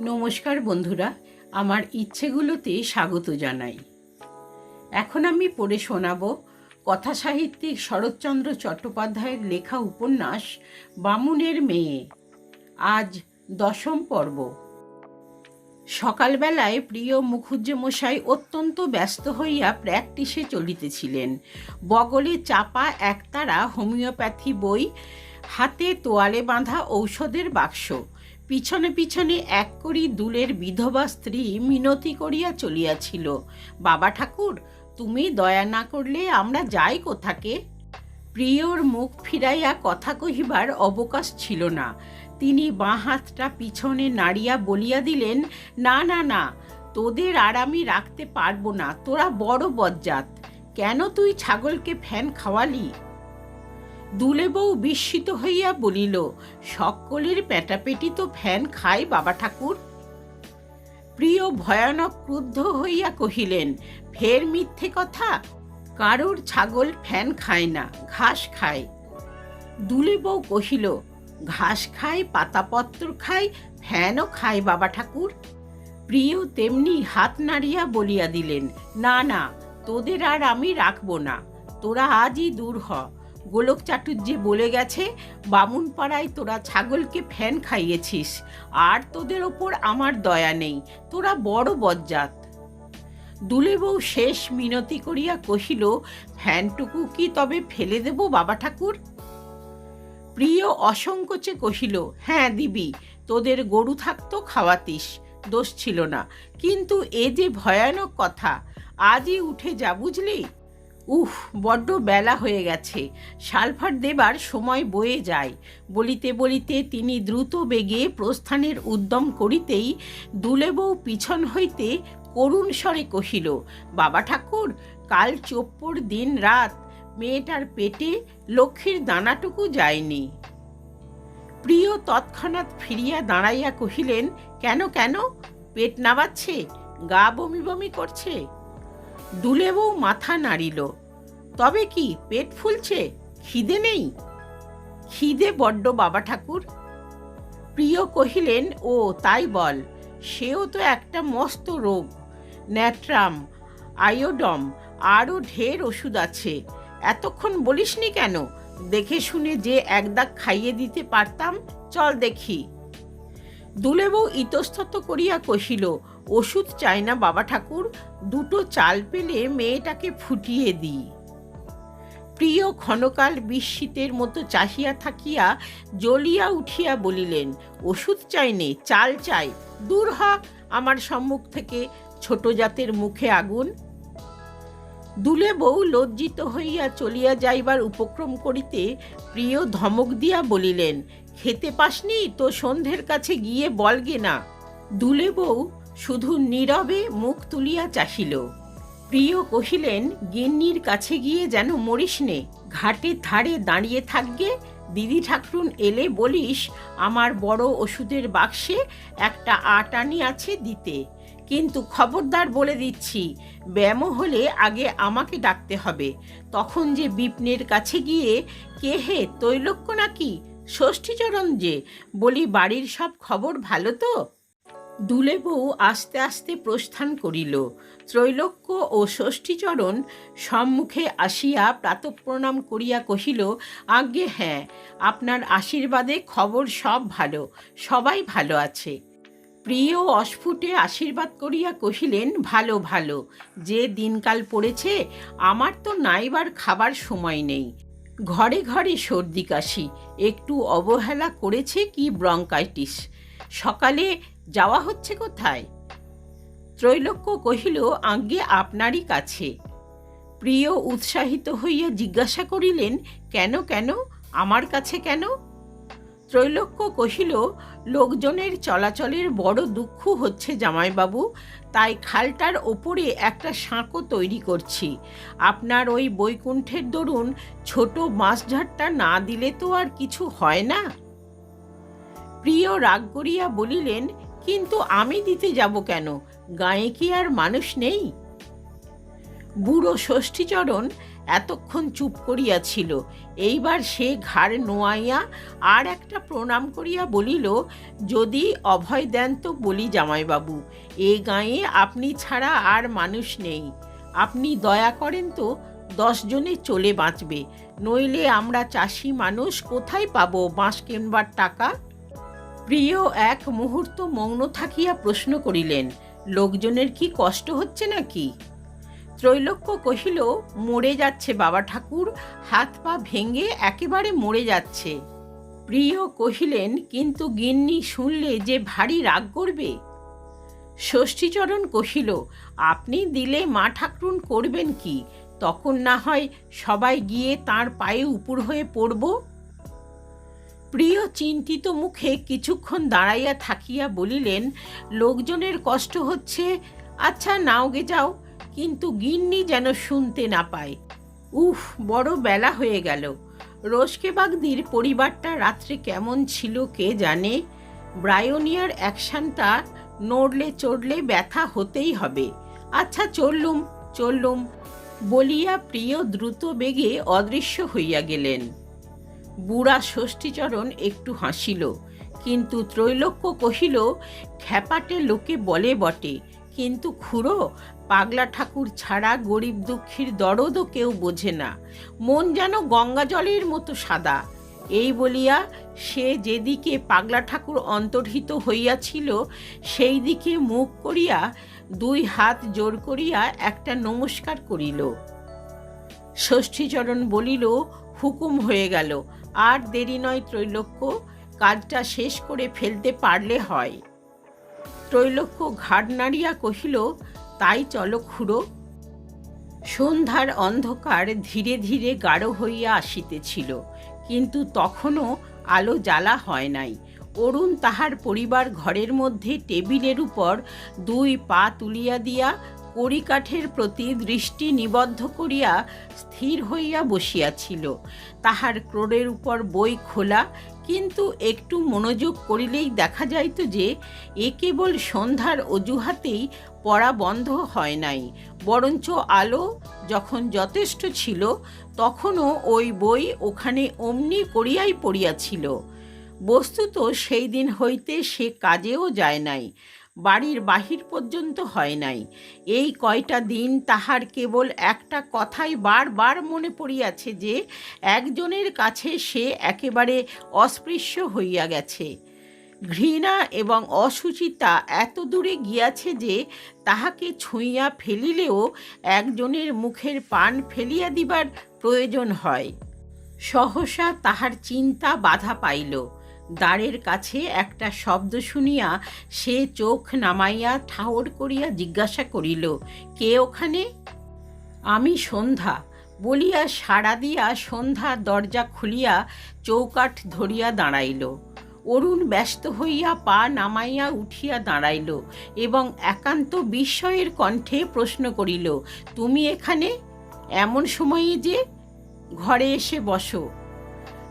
নমস্কার বন্ধুরা, আমার ইচ্ছেগুলোতে স্বাগত জানাই। এখন আমি পড়ে শোনাব কথা সাহিত্যিক শরৎচন্দ্র চট্টোপাধ্যায়ের লেখা উপন্যাস, বামুনের মেয়ে। আজ দশম পর্ব। সকালবেলায় প্রিয় মুখুজ্জমশাই অত্যন্ত ব্যস্ত হইয়া প্র্যাকটিসে চলিতেছিলেন। বগলে চাপা একতারা হোমিওপ্যাথি বই, হাতে তোয়ালে বাঁধা ঔষধের বাক্স। পিছনে পিছনে এক করি দুলের বিধবা স্ত্রী মিনতি করিয়া চলিয়াছিল। বাবা ঠাকুর, তুমি দয়া না করলে আমরা যাই কোথাকে? প্রিয়র মুখ ফিরাইয়া কথা কহিবার অবকাশ ছিল না। তিনি বাঁ হাতটা পিছনে নাড়িয়া বলিয়া দিলেন, না না না, তোদের আর আমি রাখতে পারব না, তোরা বড় বজ্জাত। কেন তুই ছাগলকে ফ্যান খাওয়ালি? দুলে বউ বিস্মিত হইয়া বলিল, সকলের পেটাপেটি তো ফ্যান খায় বাবা ঠাকুর। প্রিয় ভয়ানক ক্রুদ্ধ হইয়া কহিলেন, ফের মিথ্যে কথা? কারোর ছাগল ফ্যান খায় না, ঘাস খায়। দুলে বউ কহিল, ঘাস খায়, পাতাপত্র খায়, ফ্যানও খায় বাবা ঠাকুর। প্রিয় তেমনি হাত নাড়িয়া বলিয়া দিলেন, না না, তোদের আর আমি রাখব না, তোরা আজই দূর হ। গোলক চাটুর্যে বলে গেছে বামুন পাড়ায় তোরা ছাগলকে ফ্যান খাইয়েছিস, আর তোদের ওপর আমার দয়া নেই, তোরা বড় বজ্জাত। দুলে বউ শেষ মিনতি করিয়া কহিল, ফ্যানটুকু কি তবে ফেলে দেব, বাবা ঠাকুর? প্রিয় অসংকোচে কহিল হ্যাঁ দিবি, তোদের গরু থাকতো খাওয়াতিস, দোষ ছিল না। কিন্তু এ যে ভয়ানক কথা, আজই উঠে যা বুঝলি? উফ বড্ড বেলা হয়ে গেছে। সালফার দেবার সময় বয়ে যায়। বলিতে বলিতে তিনি দ্রুত বেগে প্রস্থানের উদ্যম করিতেই দুলে বউ পিছন হইতে করুণ স্বরে কহিল, বাবা ঠাকুর, কাল চোপ্পর দিন রাত মেয়েটার পেটে লক্ষ্মীর দানাটুকু যায়নি। প্রিয় তৎক্ষণাৎ ফিরিয়া দাঁড়াইয়া কহিলেন, কেন কেন? পেট নাবাচ্ছে, গা বমি বমি করছে? দুলে বউ মাথা নাড়িল। তবে কি পেট ফুলছে? খিদে নেই? খিদে বড্ড বাবা ঠাকুর। প্রিয় কহিলেন, ও তাই বল, সেও তো একটা মস্ত রোগ। ন্যাট্রাম, আয়োডম, আরও ঢের ওষুধ আছে। এতক্ষণ বলিসনি কেন? দেখে শুনে যে একদাগ খাইয়ে দিতে পারতাম, চল দেখি। দুলে বউ ইতস্তত করিয়া কহিল ওষুধ চাই না বাবা ঠাকুর, দুটো চাল পেলে মেয়েটাকে ফুটিয়ে দিই। প্রিয় ক্ষণকাল বিস্মিতের মতো চাহিয়া থাকিয়া জ্বলিয়া উঠিয়া বলিলেন, ওষুধ চাই নে, চাল চাই, দূর হ আমার সম্মুখ থেকে ছোট জাতের মুখে আগুন। দুলে বউ লজ্জিত হইয়া চলিয়া যাইবার উপক্রম করিতে প্রিয় ধমক দিয়া বলিলেন, খেতে পাসনি তো সন্ধ্যের কাছে গিয়ে বলগে না। দুলে বউ শুধু নীরবে মুখ তুলিয়া চাহিল। প্রিয় কহিলেন, গিন্নির কাছে গিয়ে যেন মরিস নে ঘাটের ধারে দাঁড়িয়ে থাকবে দিদি ঠাকুরুন এলে বলিস, আমার বড় ওষুধের বাক্সে একটা আটানি আছে দিতে। কিন্তু খবরদার বলে দিচ্ছি ব্যায়ামও হলে আগে আমাকে ডাকতে হবে। তখন যে বিপ্নের কাছে গিয়ে, কে হে তৈলক্য নাকি? ষষ্ঠীচরণ যে, বলি বাড়ির সব খবর ভালো তো? দুলে বউ আস্তে আস্তে প্রস্থান করিল। ত্রৈলোক্য ও ষষ্ঠীচরণ সম্মুখে আসিয়া প্রাতঃপ্রণাম করিয়া কহিল, আজ্ঞে হ্যাঁ আপনার আশীর্বাদে খবর সব ভালো, সবাই ভালো আছে। প্রিয় অস্ফুটে আশীর্বাদ করিয়া কহিলেন, ভালো ভালো, যে দিনকাল পড়েছে, আমার তো নাইবার খাবার সময় নেই। ঘরে ঘরে সর্দি কাশি, একটু অবহেলা করেছে কি ব্রঙ্কাইটিস? সকালে যাওয়া হচ্ছে কোথায়? ত্রৈলোক্য কহিল, আজ্ঞে আপনারই কাছে। প্রিয় উৎসাহিত হইয়া জিজ্ঞাসা করিলেন, কেন কেন? আমার কাছে কেন? ত্রৈলোক্য কহিল, লোকজনের চলাচলের বড় দুঃখ হচ্ছে জামাইবাবু, তাই খালটার ওপরে একটা সাঁকো তৈরি করছি। আপনার ওই বৈকুণ্ঠের দরুন ছোট মাছঝাড়টা না দিলে তো আর কিছু হয় না? প্রিয় রাগ করিয়া বলিলেন, কিন্তু আমি দিতে যাব কেন? গায়ে কি আর মানুষ নেই? বুড়ো ষষ্ঠীচরণ এতক্ষণ চুপ করিয়াছিল। এইবার সে ঘাড় নোয়াইয়া আর একটা প্রণাম করিয়া বলিল, যদি অভয় দেন তো বলি জামাইবাবু, এ গাঁয়ে আপনি ছাড়া আর মানুষ নেই। আপনি দয়া করেন তো দশজনে চলে বাঁচবে, নইলে আমরা চাষি মানুষ কোথায় পাবো বাঁশ কেনবার টাকা? প্রিয় এক মুহূর্ত মৌন থাকিয়া প্রশ্ন করিলেন, লোকজনের কি কষ্ট হচ্ছে নাকি? ত্রৈলোক্য কহিল, মরে যাচ্ছে বাবা ঠাকুর, হাত পা ভেঙে একেবারে মরে যাচ্ছে। প্রিয় কহিলেন, কিন্তু গিন্নি শুনলে যে ভারী রাগ করবে? ষষ্ঠীচরণ কহিল, আপনি দিলে মা ঠাকরুন করবেন কি? তখন না হয় সবাই গিয়ে তার পায়ে উপুর হয়ে পড়ব? প্রিয় চিন্তিত মুখে কিছুক্ষণ দাঁড়াইয়া থাকিয়া বলিলেন, লোকজনের কষ্ট হচ্ছে আচ্ছা নাও গে যাও, কিন্তু গিন্নি যেন শুনতে না পায়। উফ, বড় বেলা হয়ে গেল। রোশকে বাগদির পরিবারটা রাত্রে কেমন ছিল কে জানে? ব্রায়োনিয়ার অ্যাকশনটা নড়লে চড়লে ব্যথা হতেই হবে। আচ্ছা চললুম চললুম, বলিয়া প্রিয় দ্রুত বেগে অদৃশ্য হইয়া গেলেন। বুড়া ষষ্ঠীচরণ একটু হাসিল। কিন্তু ত্রৈলোক্য কহিল, খ্যাপাটে লোকে বলে বটে, কিন্তু খুড়ো, পাগলা ঠাকুর ছাড়া গরিব দুঃখীর দরদও কেউ বোঝে না। মন যেন গঙ্গা জলের মতো সাদা এই বলিয়া সে যেদিকে পাগলা ঠাকুর অন্তর্হিত হইয়াছিল, সেই দিকে মুখ করিয়া দুই হাত জোর করিয়া একটা নমস্কার করিল। ষষ্ঠীচরণ বলিল, হুকুম হয়ে গেল। আর দেরি নয় ত্রৈলোক্য, কাজটা শেষ করে ফেলতে পারলে হয়। ত্রৈলোক্য ঘাড় নাড়িয়া কহিল, তাই চলো খুড়ো। সন্ধ্যার অন্ধকার ধীরে ধীরে গাঢ় হইয়া আসিতেছিল, কিন্তু তখনও আলো জ্বালা হয় নাই। অরুণ তাহার পরিবার ঘরের মধ্যে টেবিলের উপর দুই পা তুলিয়া দিয়া কড়িকাঠের প্রতি দৃষ্টি নিবদ্ধ করিয়া স্থির হইয়া বসিয়াছিল। তাহার ক্রোড়ের উপর বই খোলা, কিন্তু একটু মনোযোগ করিলেই দেখা যাইত যে, এ কেবল সন্ধ্যার অজুহাতেই পড়া বন্ধ হয় নাই, বরঞ্চ আলো যখন যথেষ্ট ছিল, তখনও ওই বই ওখানে অমনি করিয়াই পড়িয়াছিল। বস্তুত সেই দিন হইতে সে কাজেও যায় নাই। বাড়ির বাহির পর্যন্ত হয় নাই। এই কয়টা দিন তাহার কেবল একটা কথাই বারবার মনে পড়িয়াছে যে, একজনের কাছে সে একেবারে অস্পৃশ্য হইয়া গেছে। ঘৃণা এবং অসুচিতা এত দূরে গিয়াছে যে, তাহাকে ছুঁইয়া ফেলিলেও একজনের মুখের পান ফেলিয়া দিবার প্রয়োজন হয়। সহসা তাহার চিন্তা বাধা পাইল। দ্বারের কাছে একটা শব্দ শুনিয়া সে চোখ নামাইয়া ঠাওর করিয়া জিজ্ঞাসা করিল, কে ওখানে? আমি সন্ধ্যা। বলিয়া সাড়া দিয়া সন্ধ্যা দরজা খুলিয়া চৌকাঠ ধরিয়া দাঁড়াইল। অরুণ ব্যস্ত হইয়া পা নামাইয়া উঠিয়া দাঁড়াইল এবং একান্ত বিস্ময়ের কণ্ঠে প্রশ্ন করিল, তুমি এখানে? এমন সময়ে যে ঘরে এসে বসো।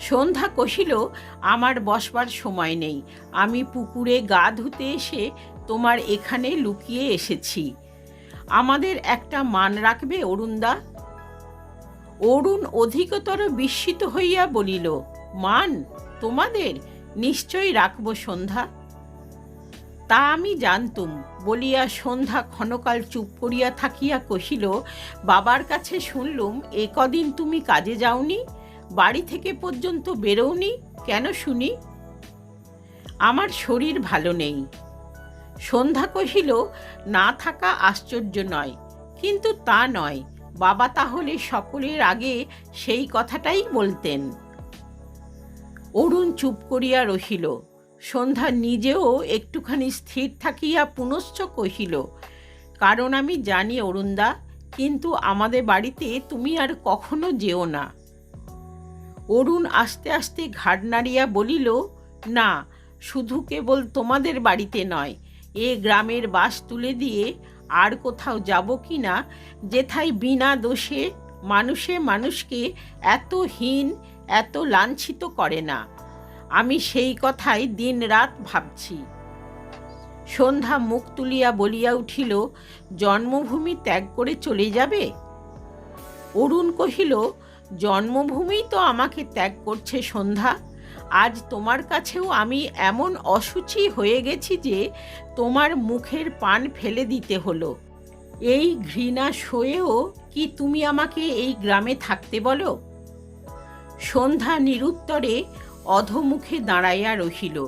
সন্ধ্যা কহিল, আমার বসবার সময় নেই। আমি পুকুরে গা ধুতে এসে তোমার এখানে লুকিয়ে এসেছি। আমাদের একটা মান রাখবে, অরুণদা? অরুণ অধিকতর বিস্মিত হইয়া বলিল, মান? তোমাদের? নিশ্চয়ই রাখব সন্ধ্যা? তা আমি জানতুম। বলিয়া সন্ধ্যা ক্ষণকাল চুপ করিয়া থাকিয়া কহিল, বাবার কাছে শুনলুম, এ কদিন তুমি কাজে যাওনি? বাড়ি থেকে পর্যন্ত বেরোওনি? কেন শুনি? আমার শরীর ভালো নেই। সন্ধ্যা কহিল, না থাকা আশ্চর্য নয়। কিন্তু তা নয়। বাবা তাহলে সকলের আগে সেই কথাটাই বলতেন। অরুণ চুপ করিয়া রহিল। সন্ধ্যা নিজেও একটুখানি স্থির থাকিয়া পুনশ্চ কহিল, কারণ আমি জানি অরুণদা, কিন্তু আমাদের বাড়িতে তুমি আর কখনো যেও না। অরুণ আস্তে আস্তে ঘাড় নাড়িয়া বলিল, না, শুধু কেবল তোমাদের বাড়িতে নয়, এ গ্রামের বাস তুলে দিয়ে আর কোথাও যাব কি না, যেথায় বিনা দোষে মানুষে মানুষকে এত হীন, এত লাঞ্ছিত করে না। আমি সেই কথাই দিন রাত ভাবছি সন্ধ্যা মুখ তুলিয়া বলিয়া উঠিল, জন্মভূমি ত্যাগ করে চলে যাবে অরুণ কহিল জন্মভূমি তো আমাকে ত্যাগ করছে সন্ধ্যা। আজ তোমার কাছেও আমি এমন অসুচি হয়ে গেছি যে তোমার মুখের পান ফেলে দিতে হলো। এই ঘৃণা সয়েও কি তুমি আমাকে এই গ্রামে থাকতে বলো? সন্ধ্যা নিরুত্তরে অধমুখে দাঁড়াইয়া রহিল।